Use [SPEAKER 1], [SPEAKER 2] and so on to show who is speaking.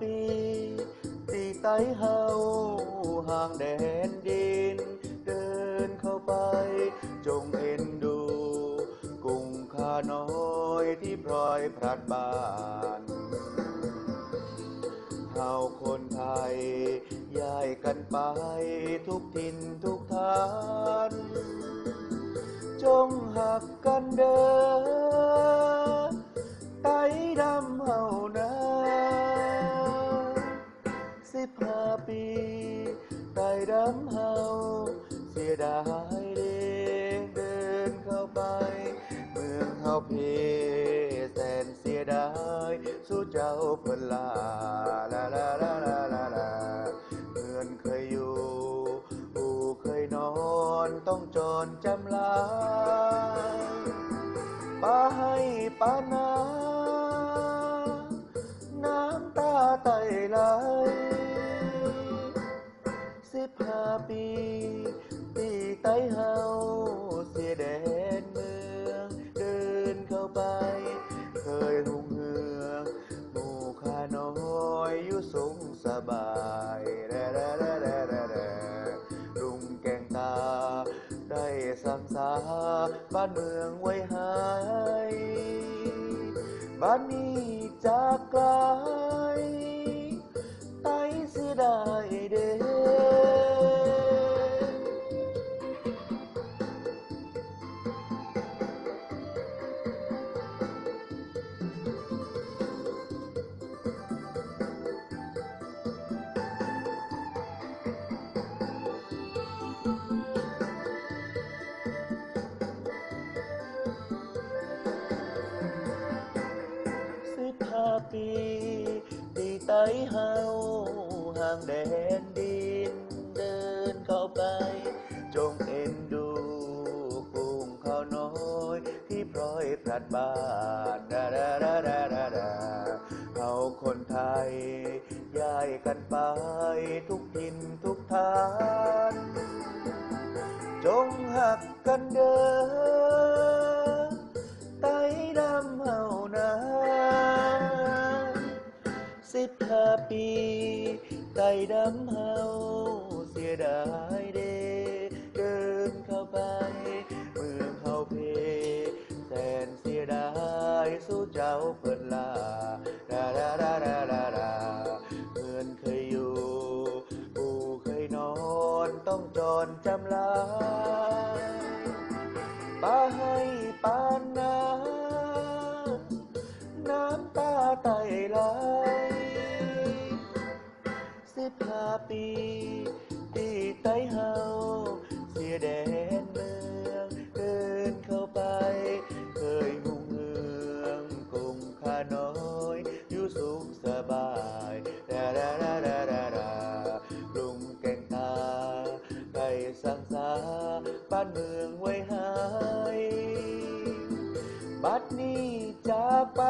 [SPEAKER 1] ปี ตีไตเฮาห่างแดนดิน เดินเข้าไป จงเอ็นดู กุ้งข้าน้อยที่พลอยพลัดบ้านเฮาคนไทยย้ายกันไปทุกทินทุกทาน จงหักกันเดิน ดำเฮาเสียดายเด้เดินเข้าไป เมืองเฮาเพแสนเสียดายสู้เจ้าเพิ่นลาลาลาลาลาลาลาเมือนเคยอยู่อูเคยนอนต้องจรจำลาป้าให้ป้านา ปี ตีไตเฮาเสียแดนเมือง เดินเข้าไป เคยหุ่งเหืองหมู่ข้าน้อยอยู่สงสบายแร่แร่แร่แร่แร่แร่ลุงแกงตา ได้สั่งสาบ้านเมืองไว้ให้บ้านนี้จากไกล เฮาห่างแดนดินเดินเข้าไป จงเอ็นดูกุ้งข้าวน้อย ที่พลอยพลัดบ้านดาดาดาดาดาดาเฮาคนไทยย้ายกันไปทุกทินทุกทาน จงหักกันเดิน บห้าปีไต้ดำเฮาเสียดายเดเดินเข้าไป เมืองเฮาเพแสนเสียดายสู้เจ้าเปิดลาดาดาดาดาดาดาเมือนเคยอยู่ปูเคยนอนต้องจรจำลาป้าานเมืองไว้หาย บัดนี้จะไป